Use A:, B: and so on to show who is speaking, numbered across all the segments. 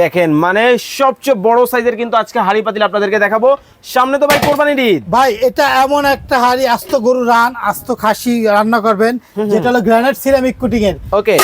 A: দেখেন মানে সবচেয়ে বড় সাইজের কিন্তু আজকে হাড়ি পাতিল আপনাদেরকে দেখাবো। সামনে তো ভাই কোরবানির ঈদ।
B: ভাই এটা এমন একটা হাড়ি আস্ত গরু রান আস্ত খাসি রান্না করবেন যেটা হলো গ্রানাইট সিরামিক কুটিং এর।
A: ওকে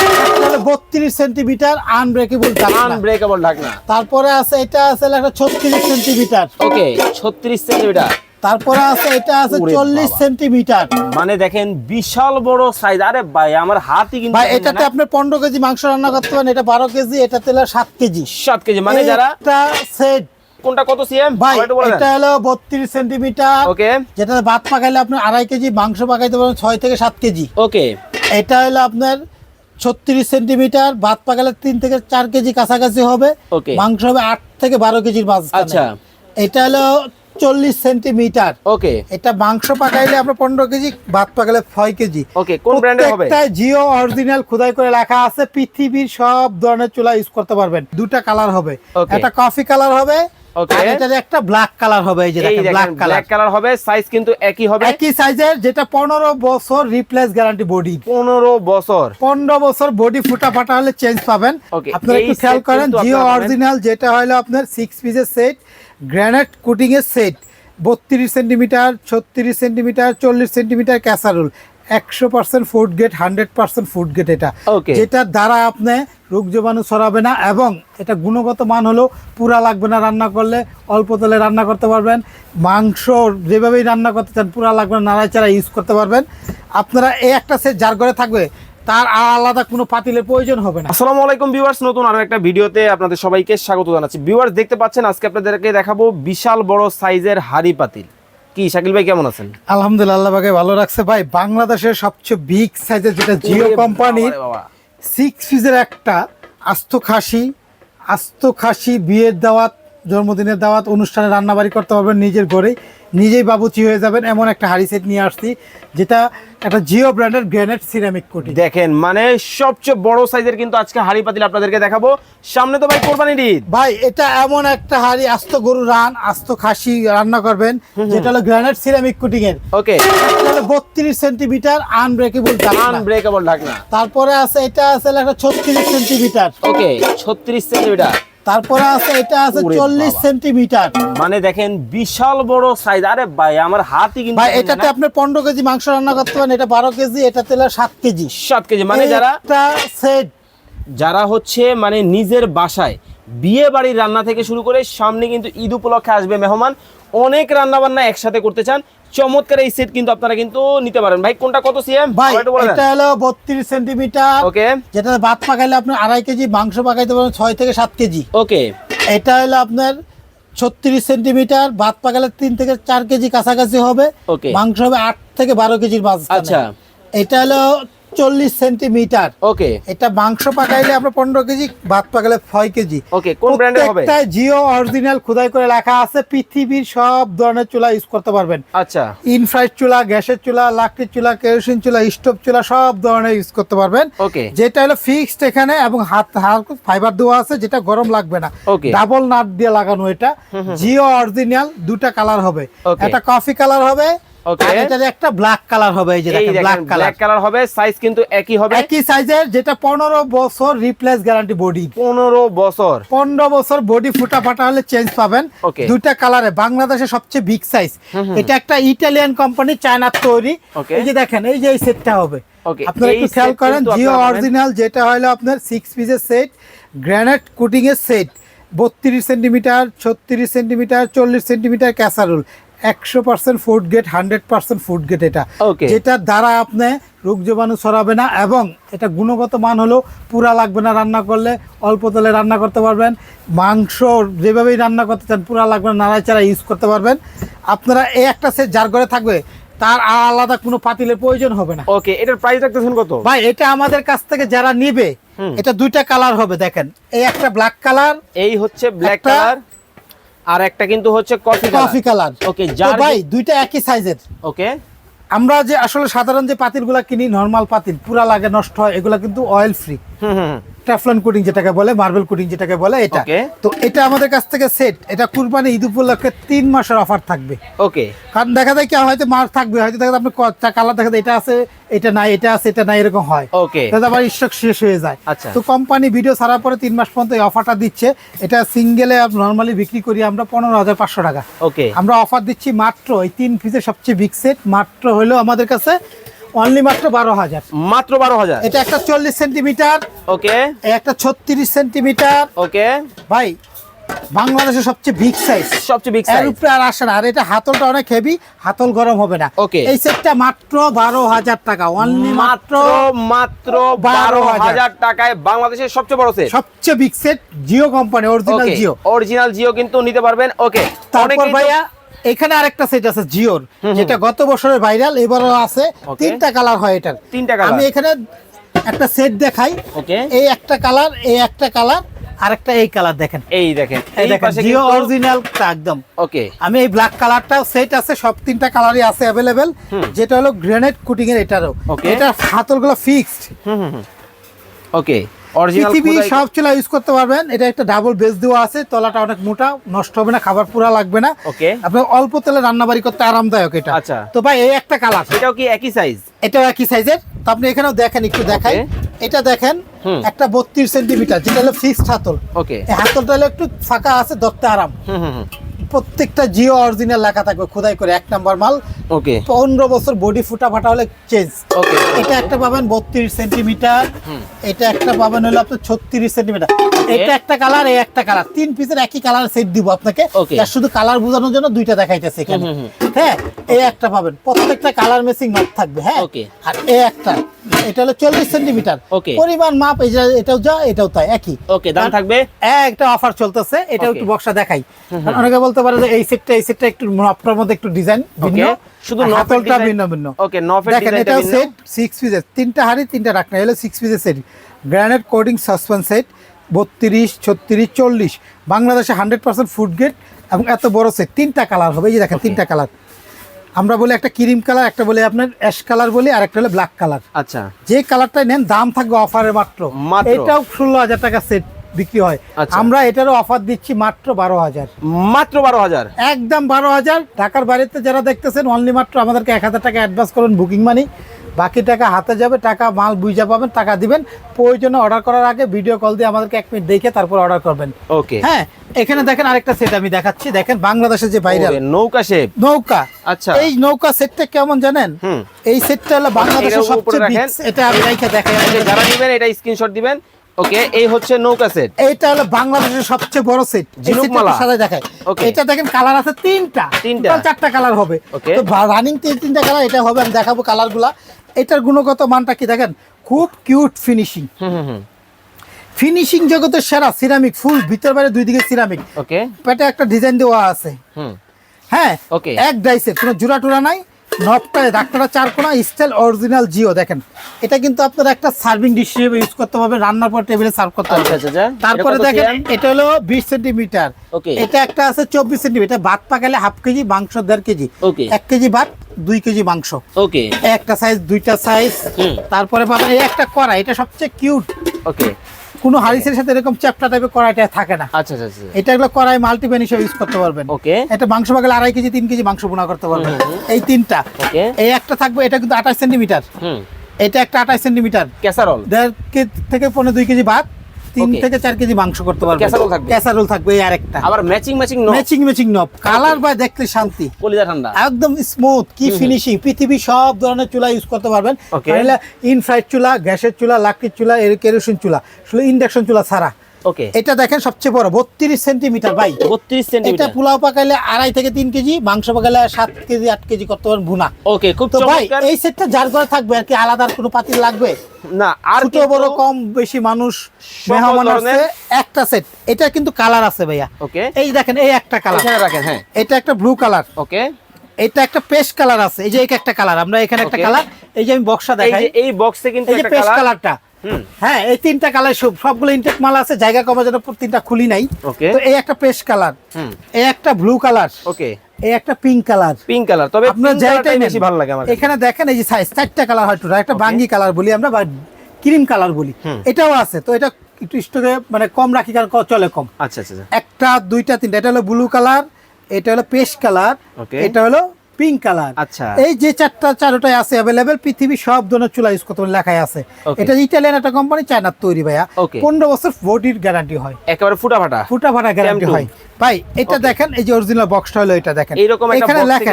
B: বত্রিশ সেন্টিমিটার আনব্রেকেবল
A: আনব্রেকেবল ঢাকনা।
B: তারপরে আছে এটা আছে একটা ছত্রিশ সেন্টিমিটার।
A: ওকে ছত্রিশ সেন্টিমিটার।
B: তারপরে আছে এটা আছে
A: ওরে
B: চল্লিশ
A: বাবা।
B: সেন্টিমিটার।
A: মানে দেখেন বিশাল বড় সাইজ আরে ভাই আমার হাতই কিন্তু
B: ভাই এটাতে আপনি পনেরো কেজি মাংস রান্না করতে পারেন এটা বারো কেজি এটা তেলে সাত কেজি।
A: সাত কেজি মানে যারা
B: একটা সেট
A: কোনটা কত সিএম
B: ভাই এটা হলো বত্রিশ সেন্টিমিটার।
A: ওকে
B: যেটা ভাত পাকাইলে আপনি আড়াই কেজি মাংস পাকাইতে পারেন ছয় থেকে সাত কেজি।
A: ওকে
B: এটা হলো আপনার ছত্রিশ সেন্টিমিটার। ভাত পাকালে তিন থেকে চার কেজি কাছাকাছি হবে। মাংস হবে আট থেকে বারো কেজির মাছ
A: আচ্ছা।
B: এটা হলো চল্লিশ সেন্টিমিটার।
A: ওকে।
B: এটা মাংস পাকাইলে আপনার পনেরো কেজি ভাত পাকালে ছয় কেজি।
A: ওকে কোন ব্র্যান্ডের হবে?
B: জিও অরিজিনাল খোদাই করে লেখা আছে পৃথিবীর সব ধরনের চুলা ইউজ করতে পারবেন। দুটা কালার হবে. একটা কফি কালার হবে
A: Okay.
B: আর এটার একটা ব্ল্যাক কালার হবে এই যে ব্ল্যাক কালার
A: ব্ল্যাক কালার হবে সাইজ কিন্তু একই হবে।
B: একই সাইজের যেটা বছর রিপ্লেস গ্যারান্টি বডি
A: পনেরো বছর।
B: পনেরো বছর বডি ফুটা ফাটা হলে চেঞ্জ পাবেন।
A: Okay,
B: আপনারা
A: এই
B: একটু খেয়াল করেন জিও অরিজিনাল যেটা হলো আপনার সিক্স পিসের সেট গ্রানাইট কুটিং এর সেট বত্রিশ সেন্টিমিটার ছত্রিশ সেন্টিমিটার চল্লিশ সেন্টিমিটার ক্যাসারোল একশো percent food grade hundred percent food grade এটা. যেটার দ্বারা আপনি রোগ জীবাণু ছড়াবে না এবং এটা গুণগত মান হলো পুরা লাগবে না রান্না করলে অল্প তেলে রান্না করতে পারবেন। মাংস যেভাবেই রান্না করতে চান পুরা লাগবে না নাড়াচাড়া ইউজ করতে পারবেন। আপনারা এই একটা সেট যার ঘরে থাকবে তার আর আলাদা কোনো পাতিলের প্রয়োজন হবে না।
A: আসসালামু আলাইকুম ভিউয়ার্স নতুন আরও একটা ভিডিওতে আপনাদের সবাইকে স্বাগত জানাচ্ছি। ভিউয়ার্স দেখতে পাচ্ছেন আজকে আপনাদেরকে দেখাবো বিশাল বড় সাইজের হাড়ি পাতিল। কি শাকিল ভাই কেমন আছেন?
B: আলহামদুলিল্লাহ আল্লাহ পাকে ভালো রাখছে। ভাই বাংলাদেশের সবচেয়ে বিগ সাইজের যেটা জিও কোম্পানির। সিক্স পিসের একটা আস্ত খাসি আস্ত খাসি বিয়ের দাওয়াত জন্মদিনের দাওয়াত অনুষ্ঠানে রান্নাবাড়ি করতে পারবেন নিজের ঘরেই। নিজেই বাবুচি হয়ে যাবেন এমন একটা হাড়ি সেট নিয়ে আসছি যেটা একটা জিও ব্র্যান্ডের গ্রেনেড সিরামিক কোটি।
A: দেখেন মানে সবচেয়ে বড় সাইজের কিন্তু আজকে হাড়ি পাতিল আপনাদেরকে দেখাবো। সামনে তো ভাই কোরবানির ঈদ।
B: ভাই এটা এমন একটা হাড়ি আস্ত গরু রান আস্ত খাসি রান্না করবেন যেটা হলো গ্রানাইট সিরামিক কুটিং এর
A: ওকে
B: বত্রিশ সেন্টিমিটার আনব্রেকেবল
A: আনব্রেকেবল ঢাকনা।
B: তারপরে আছে এটা আছে একটা ছত্রিশ সেন্টিমিটার।
A: ওকে ছত্রিশ সেন্টিমিটার।
B: তারপরে আছে এটা আছে
A: ওরে
B: চল্লিশ
A: বাবা।
B: সেন্টিমিটার।
A: মানে দেখেন বিশাল বড় সাইজ আরে ভাই আমার হাতই কিন্তু
B: ভাই এটাতে আপনি পনেরো কেজি মাংস রান্না করতে পারেন এটা বারো কেজি এটা তেলে সাত কেজি।
A: সাত কেজি মানে যারা
B: একটা সেট
A: যারা হচ্ছে মানে নিজের বাসায় বিয়ে বাড়ির রান্না থেকে শুরু করে সামনে কিন্তু ঈদ উপলক্ষে আসবে মেহমান। অনেক রান্না বান্না একসাথে করতে চান। চমৎকার এই সেট কিন্তু আপনারা কিন্তু নিতে পারেন। ভাই কোনটা কত সিএম
B: ভাই এটা হলো বত্রিশ সেন্টিমিটার
A: ওকে
B: যেটা ভাত পাকাইলে আপনি আড়াই কেজি মাংস পাকাইতে পারেন ছয় থেকে সাত কেজি।
A: ওকে
B: এটা হলো আপনার ছত্রিশ সেন্টিমিটার ভাত পাকালে তিন থেকে চার কেজি কাছাকাছি হবে. মাংস হবে আট থেকে বারো কেজির মাছ
A: আচ্ছা।
B: এটা হলো চল্লিশ সেন্টিমিটার।
A: ওকে
B: এটা মাংস পাকাইলে আপনার পনেরো কেজি ভাত পাকালে ছয় কেজি।
A: ওকে কোন ব্র্যান্ডের হবে?
B: প্রত্যেকটা জিও অরিজিনাল খোদাই করে লেখা আছে। পৃথিবীর সব ধরনের চুলা ইউজ করতে পারবেন।
A: আচ্ছা।
B: ইনফ্রাইড চুলা গ্যাসের চুলা লাকড়ির চুলা কেরোসিন চুলা স্টোভ চুলা সব ধরনের ইউজ করতে পারবেন।
A: ওকে
B: যেটা হলো ফিক্সড এখানে এবং হাত হাত ফাইবার দেওয়া আছে যেটা গরম লাগবে না. ডাবল নাট দিয়ে লাগানো এটা। জিও অরিজিনাল দুটা কালার হবে। একটা কফি কালার হবে আর এটার একটা ব্ল্যাক কালার হবে এই যে দেখেন ব্ল্যাক কালার
A: ব্ল্যাক কালার হবে সাইজ কিন্তু একই হবে।
B: একই সাইজের যেটা পনেরো বছর রিপ্লেস গ্যারান্টি বডি
A: পনেরো বছর।
B: পনেরো বছর বডি ফুটা ফাটা হলে চেঞ্জ পাবেন. দুইটা কালারে বাংলাদেশের সবচেয়ে বিগ সাইজ এটা একটা ইটালিয়ান কোম্পানি চায়নার তৈরি। এই যে দেখেন এই যে এই সেটটা হবে। আপনারা একটু খেয়াল করেন জিও অরিজিনাল যেটা হলো আপনার সিক্স পিসের সেট গ্রানাইট কুটিং এর সেট বত্রিশ সেন্টিমিটার ছত্রিশ সেন্টিমিটার চল্লিশ সেন্টিমিটার ক্যাসারোল একশো percent food grade hundred percent food grade এটা. যেটার দ্বারা আপনি রোগ জীবাণু ছড়াবে না এবং এটা গুণগত মান হলো পুরা লাগবে না রান্না করলে অল্প তেলে রান্না করতে পারবেন। মাংস যেভাবেই রান্না করতে চান পুরা লাগবে না নাড়াচাড়া ইউজ করতে পারবেন। আপনারা এই একটা সেট যার ঘরে থাকবে তার আলাদা কোনো পাতিলের প্রয়োজন হবে না।
A: ওকে এটার প্রাইস রাখতেছেন কত?
B: ভাই এটা আমাদের কাছ থেকে যারা নিবে এটা দুইটা কালার হবে দেখেন। এই একটা ব্ল্যাক কালার
A: এই হচ্ছে ব্ল্যাক কালার আর একটা কিন্তু হচ্ছে কফি
B: কফি কালার
A: ওকে যা
B: ভাই দুইটা একই সাইজের
A: ওকে
B: আমরা যে আসলে সাধারণ যে পাতিলগুলা কিনি নর্মাল পাতিল পুরা লাগে নষ্ট হয় এগুলা কিন্তু oil free
A: hmm hmm.
B: Teflon coating যেটাকে বলে মার্বেল কোটিং যেটাকে বলে এটা। তো এটা আমাদের কাছ থেকে সেট এটা কুরবানি ঈদ উপলক্ষে তিন মাসের অফার থাকবে।
A: ওকে
B: কারণ দেখা যায় কি হয়তো মার থাকবে হয়তো দেখা যায় আপনি কালার দেখা যায় এটা আছে এটা নাই এটা আছে এটা নাই এরকম হয়।
A: ওকে
B: তাহলে আবার স্টক শেষ হয়ে যায়।
A: আচ্ছা।
B: তো কোম্পানি ভিডিও ছাড়ার পরে তিন মাস পর্যন্ত এই অফারটা দিচ্ছে। এটা সিঙ্গেলে নর্মালি বিক্রি করি আমরা পনেরো হাজার পাঁচশো টাকা।
A: ওকে
B: আমরা অফার দিচ্ছি মাত্র এই তিন পিসের সবচেয়ে বিগ সেট মাত্র হলো আমাদের কাছে অনলি মাত্র বারো হাজার।
A: মাত্র বারো হাজার।
B: এটা একটা চল্লিশ সেন্টিমিটার।
A: ওকে।
B: একটা ছত্রিশ সেন্টিমিটার।
A: ওকে।
B: ভাই বাংলাদেশের সবচেয়ে বিগ সাইজ
A: সবচেয়ে বিগ
B: এর
A: সাইজ
B: উপরে আর আসে না। আর এটা হাতলটা অনেক হেভি হাতল গরম হবে না।
A: Okay.
B: এই সেটটা মাত্র বারো হাজার টাকা। অনলি
A: মাত্র মাত্র বারো হাজার। টাকায় বাংলাদেশের সবচেয়ে বড় সেট
B: সবচেয়ে big set Jio company original Jio
A: original Jio কিন্তু নিতে পারবেন। ওকে।
B: তারপর ভাইয়া এখানে আরেকটা সেট আছে জিওর যেটা গত বছরের ভাইরাল এবারও আছে। তিনটা কালার হয় এটার।
A: তিনটা।
B: আমি এখানে একটা সেট দেখাই।
A: ওকে
B: এই একটা কালার এই একটা কালার আর একটা এই কালার দেখেন।
A: এই দেখেন।
B: এই
A: পাশে
B: জিও
A: কিন্তু
B: অরিজিনাল একদম।
A: ওকে
B: আমি এই ব্ল্যাক কালারটাও সেট আছে সব তিনটা কালারই আছে যেটা হলো গ্রেনেড কুটিং এর এটারও. এটা হাতলগুলো ফিক্সড
A: হুম হুম ওকে
B: পৃথিবী সব চুলা ইউজ করতে পারবেন। এটা একটা ডাবল বেস দেওয়া আছে তলাটা অনেক মোটা নষ্ট হবে না খাবার পুরা লাগবে না।
A: ওকে
B: আপনি অল্প তেলে রান্না বাড়ি করতে আরামদায়ক এটা।
A: আচ্ছা।
B: তো ভাই এই একটা কালার
A: এটাও কি একই সাইজ
B: এটাও একই সাইজের তো আপনি এখানেও দেখেন একটু দেখাই। এটা দেখেন একটা বত্রিশ সেন্টিমিটার যেটা হলো ফিক্সড হাতল।
A: ওকে
B: হাতলটা হলো একটু ফাঁকা আছে ধরতে আরাম।
A: হুম হুম।
B: প্রত্যেকটা জিও অরিজিনাল লেখা থাকবে খোদাই করে এক নাম্বার মাল।
A: ওকে
B: পনেরো বছর বডি ফুটা ফাটা হলে চেঞ্জ
A: ওকে
B: এটা একটা পাবেন বত্রিশ সেন্টিমিটার এটা একটা পাবেন হলো আপনার ছত্রিশ সেন্টিমিটার এটা একটা কালার এই একটা কালার তিন পিসের একই কালার সেট দিব আপনাকে. আর শুধু কালার বোঝানোর জন্য দুইটা দেখাইতেছে এখানে। হ্যাঁ এই একটা পাবেন। প্রত্যেকটা কালার মেসিং নট থাকবে হ্যাঁ. আর এই একটা এটা হলো চল্লিশ সেন্টিমিটার।
A: Okay.
B: পরিমাণ মাপ এই যে এটাও যা এটাও তাই একই।
A: ওকে দাম থাকবে?
B: একটা অফার চলতেছে এটা একটু বক্সা দেখাই। অনেকে বলতে পারে যে এই সেটটা এই সেটটা একটু মধ্যে একটু ডিজাইন ভিন্ন।
A: শুধু
B: ভিন্ন ভিন্ন।
A: নফের
B: দেখেন
A: design টা
B: এটাও
A: ভিন্ন।
B: সেট পিসের তিনটা হাড়ি তিনটা রাখনা সিক্স পিসের set granite coating saucepans set বত্রিশ ছত্রিশ চল্লিশ। বাংলাদেশে হান্ড্রেড পার্সেন্ট ফুড গ্রেড এবং এত বড় সেট তিনটা কালার হবে। এই যে দেখেন তিনটা কালার আমরা বলি একটা ক্রিম কালার একটা বলি আপনার অ্যাশ কালার বলি আর একটা হলো ব্ল্যাক কালার।
A: আচ্ছা।
B: যে কালারটাই নেন দাম থাকবে অফারে মাত্র। এটাও ষোলো হাজার টাকা সেট বিক্রি হয়।
A: আচ্ছা।
B: আমরা এটারও অফার দিচ্ছি মাত্র বারো হাজার।
A: মাত্র বারো হাজার।
B: একদম বারো হাজার। ঢাকার বাড়িতে যারা দেখতেছেন অনলি মাত্র আমাদেরকে এক হাজার টাকা অ্যাডভান্স করুন বুকিং মানি বাকি টাকা হাতে যাবে টাকা মাল বুঝা পাবেন টাকা দিবেন। প্রয়োজনে অর্ডার করার আগে ভিডিও কল দিয়ে আমাদেরকে এক মিনিট দেখে তারপর অর্ডার করবেন।
A: ওকে
B: হ্যাঁ এখানে দেখেন আরেকটা সেট আমি দেখাচ্ছি। দেখেন বাংলাদেশের যে ভাইরাল
A: নৌকা শেপ
B: নৌকা।
A: আচ্ছা।
B: এই নৌকা সেটটা কেমন জানেন? এই সেটটা হলো বাংলাদেশের সবচেয়ে big। এটা আমি রেখে দেখাই
A: যারা নেবেন এটা স্ক্রিনশট দিবেন। ওকে এই হচ্ছে নৌকা সেট
B: এটা হলো বাংলাদেশের সবচেয়ে বড় সেট
A: ঝিনুক মালা।
B: সাথে দেখায়. এটা দেখেন কালার আছে তিনটা।
A: তিনটা।
B: চারটা কালার হবে. তো রানিং তিন তিনটা কালার এটা হবে আমি দেখাবো কালারগুলা এটার গুণগত মানটা কি দেখেন? খুব কিউট ফিনিশিং ফিনিশিং জগতের সেরা সিরামিক ফুল ভিতর বাইরে দুই দিকে সিরামিক
A: ওকে
B: পেটে একটা ডিজাইন দেওয়া আছে। হ্যাঁ
A: ওকে
B: এক ডাইসে কোনো জোড়া টোড়া নাই। নটটায় ডাক্তাররা চার কোনা স্টাইল অরিজিনাল জিও দেখেন। এটা কিন্তু আপনারা একটা সার্ভিং ডিশ হিসেবে ইউজ করতে পারবেন রান্নার পর টেবিলে সার্ভ করতে
A: আচ্ছা,
B: পারবেন
A: আচ্ছা, আচ্ছা।
B: তারপরে দেখেন এটা হলো বিশ সেন্টিমিটার। এটা একটা আছে চব্বিশ সেন্টিমিটার ভাত পাকালে হাফ কেজি মাংস দেড় কেজি। এক কেজি ভাত দুই কেজি মাংস।
A: ওকে।
B: একটা সাইজ দুইটা সাইজ
A: হুম।
B: তারপরে পাবেন এই একটা কড়া এটা সবচেয়ে কিউট
A: ওকে।
B: কোনো হারিসের সাথে এরকম চ্যাপটা টাইপের কড়াইটা থাকে না।
A: আচ্ছা আচ্ছা আচ্ছা।
B: এটা এগুলো কড়াই মাল্টিপ্যান হিসেবে ইউজ করতে পারবেন।
A: ওকে
B: এটা মাংস পাকালে আড়াই কেজি তিন কেজি মাংস বোনা করতে পারবেন। এই তিনটা।
A: ওকে
B: এই একটা থাকবে এটা কিন্তু আঠাশ সেন্টিমিটার
A: হুম।
B: এটা একটা আঠাশ সেন্টিমিটার
A: ক্যাসারল
B: দেড় থেকে পনেরো দুই কেজি ভাত। তিন থেকে চার কেজি মাংস করতে পারবে।
A: ক্যাসারোল থাকবে?
B: ক্যাসারোল থাকবে এই আরেকটা।
A: আবার matching matching knob
B: matching matching knob colour বা দেখতে শান্তি।
A: কলিজা ঠান্ডা।
B: একদম স্মুথ কি ফিনিশিং পৃথিবী সব ধরনের চুলা ইউজ করতে পারবেন. ইনফ্রাইড চুলা গ্যাসের চুলা লাকড়ির চুলা এর কেরোসিন চুলা। শুধু ইন্ডাকশন চুলা ছাড়া।
A: ওকে
B: এটা দেখেন সবচেয়ে বড় বত্রিশ সেন্টিমিটার ভাই।
A: বত্রিশ
B: এটা
A: সেন্টিমিটার
B: পোলাও পাকাইলে আড়াই থেকে কেজি মাংস পাকাইলে কেজি কেজি করতে পারেন ভুনা।
A: ওকে খুব
B: ভাই এই সেটটা যার ঘরে থাকবে আর কি আলাদা কোনো পাতিল লাগবে?
A: না আর
B: ছোট বড় কম বেশি মানুষ মেহমান আছে। একটা সেট এটা কিন্তু কালার আছে ভাইয়া।
A: ওকে
B: এই দেখেন এই একটা কালার।
A: এখানে রাখেন হ্যাঁ।
B: এটা একটা ব্লু কালার।
A: ওকে
B: এটা একটা পেস্ট কালার আছে এই যে একটা কালার আমরা এখানে একটা কালার এই যে আমি বক্সটা দেখাই।
A: এই বক্সে কিন্তু
B: এই পেস্ট কালারটা। হ্যাঁ এই তিনটা কালার সব সবগুলো ইনটেক মাল আছে জায়গা কমার জন্য পুরো তিনটা খুলি নাই।
A: Okay.
B: তো এই একটা পেস্ট কালার
A: হুম।
B: এই একটা ব্লু কালার
A: ওকে
B: এই একটা পিঙ্ক কালার
A: পিঙ্ক কালার তবে
B: আপনার যেটাই
A: বেশি ভালো লাগে আমার
B: এখানে দেখেন এই যে সাইজ চারটা কালার হয় টোটাল একটা বাঙ্গি কালার বলি আমরা বা ক্রিম কালার বলি। এটাও আছে তো এটা একটু স্টোরে মানে কম রাখি কারণ চলে কম।
A: আচ্ছা আচ্ছা আচ্ছা।
B: একটা দুইটা তিনটা এটা হলো ব্লু কালার এটা হলো পেস্ট কালার. এটা হলো পিঙ্ক কালার
A: আচ্ছা।
B: এই যে চারটা চারোটাই আছে অ্যাভেলেবেল পৃথিবী সব ধরনের চুলা ইউজ করতে লেখাই আছে। এটা ইটালিয়ান একটা কোম্পানি চায়নার তৈরি ভাইয়া। পনেরো বছর বডির গ্যারান্টি হয়।
A: একেবারে ফুটা ফাটা।
B: ফুটা ফাটা গ্যারান্টি হয়। ভাই এটা দেখেন এই যে অরিজিনাল বক্সটা হলো এটা দেখেন।
A: এইরকম
B: এখানে লেখা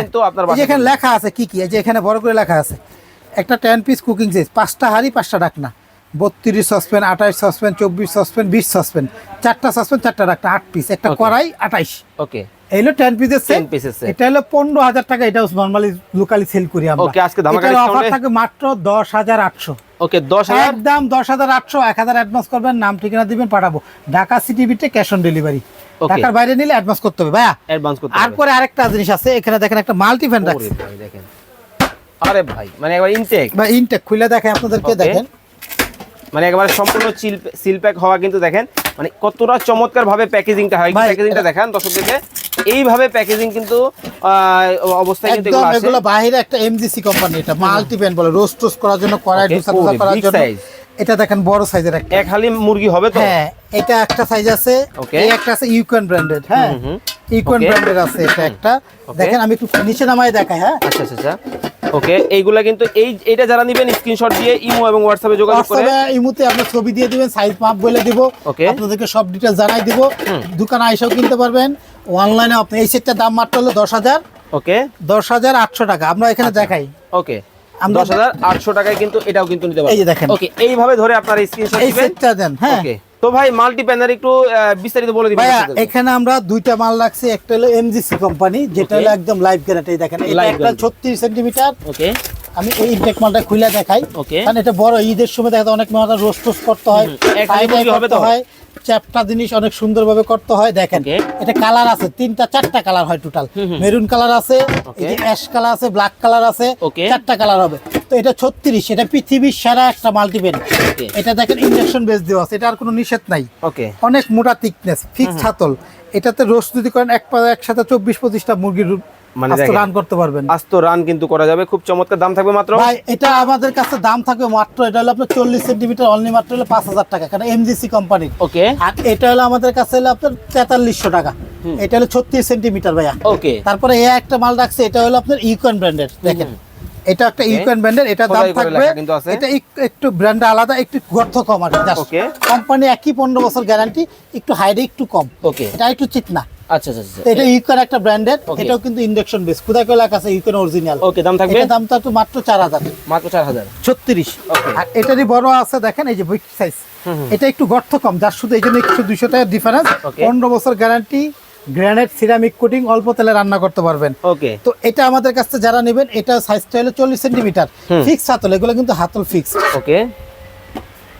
B: এখানে লেখা আছে কি কি? এই যে এখানে বড় করে লেখা আছে। একটা টেন পিস কুকিং সেট পাঁচটা হাঁড়ি পাঁচটা ডাকনা বত্রিশ সসপেন আঠাশ সসপেন চব্বিশ সসপেন বিশ সসপেন চারটা সসপেন চারটা ডাকনা আট পিস একটা. কড়াই আঠাইশ।
A: ওকে
B: হলো টেন পিসের
A: 10 piece এর set।
B: এটা হলো পনেরো হাজার টাকা এটা নর্মালি লোকালি সেল করি আমরা।
A: Okay, আজকে ধামাকা
B: অফার থাকে মাত্র দশ হাজার আটশো।
A: ওকে দশ হাজার?
B: একদম দশ হাজার আটশো এক হাজার অ্যাডভান্স করবেন নাম ঠিকানা দিবেন পাঠাবো। Dhaka city cash on delivery. ঢাকার বাইরে নিলে অ্যাডভান্স করতে হবে ভাইয়া।
A: অ্যাডভান্স করতে
B: আর পরে আরেকটা জিনিস আছে এখানে দেখেন একটা মাল্টি ফ্যান রাখছে।
A: দেখেন। আরে ভাই মানে একবার ইনটেক
B: বা ইনটেক খুলে দেখে আপনাদেরকে দেখেন।
A: মানে একেবারে সম্পূর্ণ সিল প্যাক হওয়া কিন্তু দেখেন মানে কতটা চমৎকার ভাবে প্যাকেজিংটা হয় প্যাকেজিংটা দেখান দর্শকদেরকে। এইভাবে প্যাকেজিং কিন্তু আহ, কিন্তু এগুলো আসে।
B: এগুলো বাইরে একটা এমজিসি কোম্পানি এটা মাল্টি বলে রোস্ট টোস্ট করার জন্য কড়াই ডোসা করার জন্য। এটা দেখেন বড় সাইজের একটা।
A: এক হালি মুরগি হবে তো?
B: হ্যাঁ এটা একটা সাইজ আছে এই একটা আছে ইউকন ব্র্যান্ডেড হ্যাঁ। ইউকন
A: Okay.
B: ব্র্যান্ডের আছে এটা একটা। দেখেন আমি একটু নিচে নামায় দেখাই হ্যাঁ।
A: আচ্ছা আচ্ছা আচ্ছা। ওকে এইগুলা কিন্তু এই এটা যারা নেবেন স্ক্রিনশট দিয়ে ইমো এবং হোয়াটসঅ্যাপে যোগাযোগ করে।
B: ইমুতে আপনার ছবি দিয়ে দিবেন সাইজ মাপ বলে দিব. আপনাদেরকে সব ডিটেলস জানাই দিব। দোকানে আইসাও কিনতে পারবেন। অনলাইনে আপনি এই সেটটার দাম মাত্র হলো দশ হাজার।
A: ওকে।
B: দশ হাজার আটশো টাকা। আমরা এখানে দেখাই।
A: ওকে। দশ হাজার আটশো টাকায় কিন্তু এটাও কিন্তু নিতে
B: এই যে দেখেন।
A: ওকে এইভাবে ধরে আপনার স্ক্রিনশট
B: এই সেটটা দেন হ্যাঁ।
A: ওকে। তো ভাই মাল্টি প্যানার একটু বিস্তারিত বলে দিবেন
B: ভাইয়া এখানে আমরা দুইটা মাল রাখছি। একটা হলো এমজিসি কোম্পানি যেটা হলো একদম লাইভ গ্যারান্টি দেখেন এটা একটা
A: guarantee।
B: ছত্রিশ সেন্টিমিটার
A: ওকে।
B: আমি এই ইনটেক মালটা খুলে দেখাই. কারণ এটা বড় ঈদের সময় দেখা যায় অনেক মাথা রোস্ট টোস্ট করতে হয়। করতে হয় চ্যাপটা জিনিস অনেক সুন্দরভাবে করতে হয়। দেখেন এটা কালার আছে তিনটা চারটা কালার হয় টোটাল। মেরুন কালার আছে অ্যাশ কালার আছে ব্ল্যাক কালার আছে চারটা কালার হবে। তো এটা ছত্রিশ এটা পৃথিবীর সেরা একটা মাল্টিপেন এটা দেখেন ইঞ্জেকশন বেস দেওয়া আছে এটা আর কোনো নিষেধ নাই।
A: ওকে
B: অনেক মোটা থিকনেস ফিক্স ছাতল এটাতে রোস্ট যদি করেন এক পা একসাথে চব্বিশ পঁচিশটা মুরগির
A: মানে
B: রান করতে পারবেন।
A: আস্ত রান কিন্তু করা যাবে খুব চমৎকার দাম থাকবে মাত্র।
B: ভাই এটা আমাদের কাছে দাম থাকবে মাত্র এটা হলো আপনার অনলি মাত্র হলো পাঁচ হাজার টাকা কারণ এমজিসি
A: ওকে
B: আর এটা হলো আমাদের কাছে হলো আপনার তেতাল্লিশশো টাকা। এটা হলো ছত্রিশ সেন্টিমিটার ভাইয়া।
A: ওকে
B: তারপরে একটা মাল রাখছে এটা হলো আপনার ইউকন ব্র্যান্ডের দেখেন। এটা একটা ইউকন ব্র্যান্ডের এটা দাম থাকবে। এটা একটু ব্র্যান্ড আলাদা একটু গর্থ কম আর কোম্পানি একই পনেরো বছর গ্যারান্টি একটু হাইডে একটু কম।
A: ওকে
B: এটা একটু চিকনা।
A: আচ্ছা আচ্ছা আচ্ছা।
B: এটা ইউকন একটা ব্র্যান্ডের এটাও কিন্তু ইন্ডাকশন বেস কোথায় কোথায় আছে ইউকন অরিজিনাল
A: ওকে দাম থাকবে?
B: এটা দামটা তো মাত্র চার হাজার।
A: মাত্র চার হাজার।
B: ছত্রিশ।
A: Okay.
B: আর এটারই বড় আছে দেখেন এই যে বিগ সাইজ এটা একটু গর্ত কম যার শুধু এই জন্য একটু দুইশো টাকার ডিফারেন্স পনেরো বছর গ্যারান্টি গ্রানাইট সিরামিক কোটিং অল্প তেলে রান্না করতে পারবেন।
A: ওকে
B: তো এটা আমাদের কাছে যারা নেবেন এটা সাইজটা হলো চল্লিশ সেন্টিমিটার ফিক্স হাতল এগুলো কিন্তু হাতল ফিক্স
A: ওকে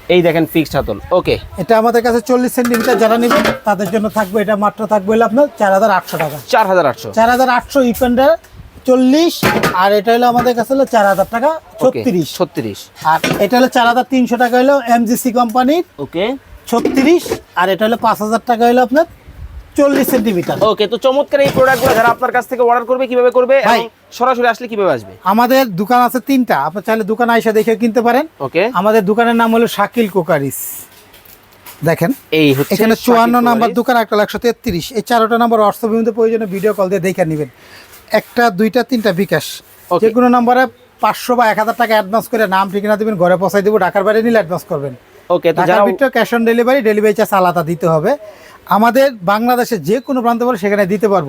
A: এই দেখেন ফিক্সড হাতল ওকে
B: এটা আমাদের কাছে চল্লিশ সেন্টিমিটার যারা নিবে তাদের জন্য থাকবে এটা মাত্র থাকবে হলো আপনার চার হাজার আটশো টাকা।
A: চার হাজার আটশো।
B: চার হাজার আটশো ইফেন্ডার চল্লিশ আর এটা হলো আমাদের কাছে হলো চার হাজার টাকা ছত্রিশ।
A: ছত্রিশ।
B: আর এটা হলো চার হাজার তিনশো টাকা হলো এমজিসি কোম্পানির
A: ওকে
B: ছত্রিশ আর এটা হলো পাঁচ হাজার টাকা হলো আপনার চল্লিশ সেন্টিমিটার।
A: ওকে তো চমৎকার এই প্রোডাক্টগুলো যারা আপনার কাছ থেকে অর্ডার করবে কীভাবে করবে সরাসরি আসলে কীভাবে আসবে?
B: আমাদের দোকান আছে তিনটা। আপনি চাইলে দোকান আইসা দেখে কিনতে পারেন।
A: ওকে
B: আমাদের দোকানের নাম হলো শাকিল কোকারিস। দেখেন
A: এই হচ্ছে
B: এখানে
A: শাকিব
B: চুয়ান্ন নাম্বার দোকান একটা একশো তেত্রিশ। এই চারোটা নাম্বার মধ্যে প্রয়োজনে ভিডিও কল দিয়ে দেখে নেবেন। একটা দুইটা তিনটা বিকাশ. যে কোনো নাম্বারে পাঁচশো বা এক হাজার টাকা অ্যাডভান্স করে নাম ঠিকানা দেবেন ঘরে পৌঁছাই দেবো ঢাকার বাইরে নিলে অ্যাডভান্স করবেন।
A: ওকে তো
B: ঢাকার ভিতরে cash on delivery delivery charge আলাদা দিতে হবে। আমাদের বাংলাদেশে যে কোনো প্রান্ত বলে সেখানে দিতে পারব।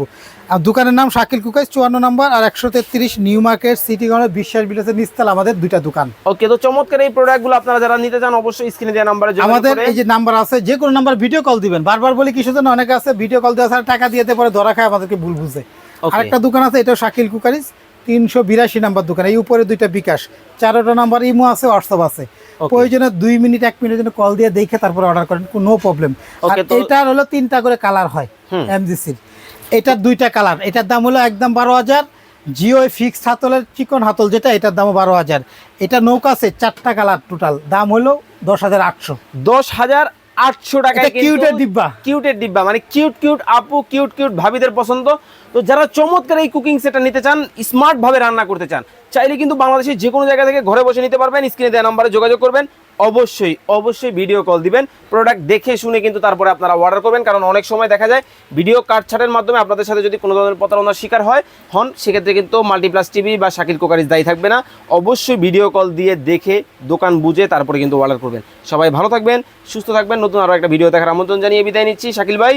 B: আর দোকানের নাম শাকিল কুকাইস চুয়ান্ন নাম্বার আর একশো তেত্রিশ নিউ মার্কেট সিটি গণের বিশ্বাস বিলাসের নিস্তাল আমাদের দুইটা দোকান।
A: ওকে তো চমৎকার এই প্রোডাক্টগুলো আপনারা যারা নিতে চান অবশ্যই স্ক্রিনে দেওয়া নাম্বারে
B: আমাদের এই যে নাম্বার আছে যে কোনো নাম্বার ভিডিও কল দিবেন। বারবার বলি কিছু জন্য অনেকে আছে ভিডিও কল দেওয়া ছাড়া টাকা দিতে পরে ধরা খায় আমাদেরকে ভুল বুঝে. আরেকটা দোকান আছে এটা শাকিল কুকারিস তিনশো বিরাশি নাম্বার দোকান এই উপরে দুইটা বিকাশ। চারোটা নাম্বার ইমো আছে হোয়াটসঅ্যাপ আছে। প্রয়োজনে দুই মিনিট এক মিনিটের জন্য কল দিয়ে দেখে তারপরে অর্ডার করেন নো প্রবলেম আর এটার হলো তিনটা করে কালার হয় এমজিসির এটার দুইটা কালার এটার দাম হলো একদম বারো হাজার। জিও ফিক্স হাতলের চিকন হাতল যেটা এটার দাম বারো হাজার। এটা নৌকা আছে চারটা কালার টোটাল দাম হলো দশ হাজার আটশো।
A: দশ হাজার আটশো টাকায়
B: কিউটের ডিব্বা।
A: কিউটের ডিব্বা মানে কিউট কিউট আপু কিউট কিউট ভাবিদের পছন্দ। তো যারা চমৎকার এই কুকিং সেটটা নিতে চান স্মার্ট ভাবে রান্না করতে চান চাইলে কিন্তু বাংলাদেশের যে কোনো জায়গা থেকে ঘরে বসে নিতে পারবেন। স্ক্রিনে দেওয়া নাম্বারে যোগাযোগ করবেন। অবশ্যই অবশ্যই ভিডিও কল দিবেন। প্রোডাক্ট দেখে শুনে কিন্তু তারপরে আপনারা অর্ডার করবেন, কারণ অনেক সময় দেখা যায় ভিডিও কার্ড ছাড়ের মাধ্যমে আপনাদের সাথে যদি কোনো ধরনের প্রতারণার শিকার হয়, হন, সেক্ষেত্রে কিন্তু মাল্টিপ্লাস টিভি বা শাকিল কোকারিজ দায়ী থাকবে না। অবশ্যই ভিডিও কল দিয়ে দেখে দোকান বুঝে তারপরে কিন্তু অর্ডার করবেন। সবাই ভালো থাকবেন, সুস্থ থাকবেন। নতুন আরও একটা ভিডিও দেখার আমন্ত্রণ জানিয়ে বিদায় নিচ্ছি। শাকিল ভাই।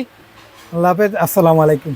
B: আল্লাহ হাফেজ, আসসালামু আলাইকুম।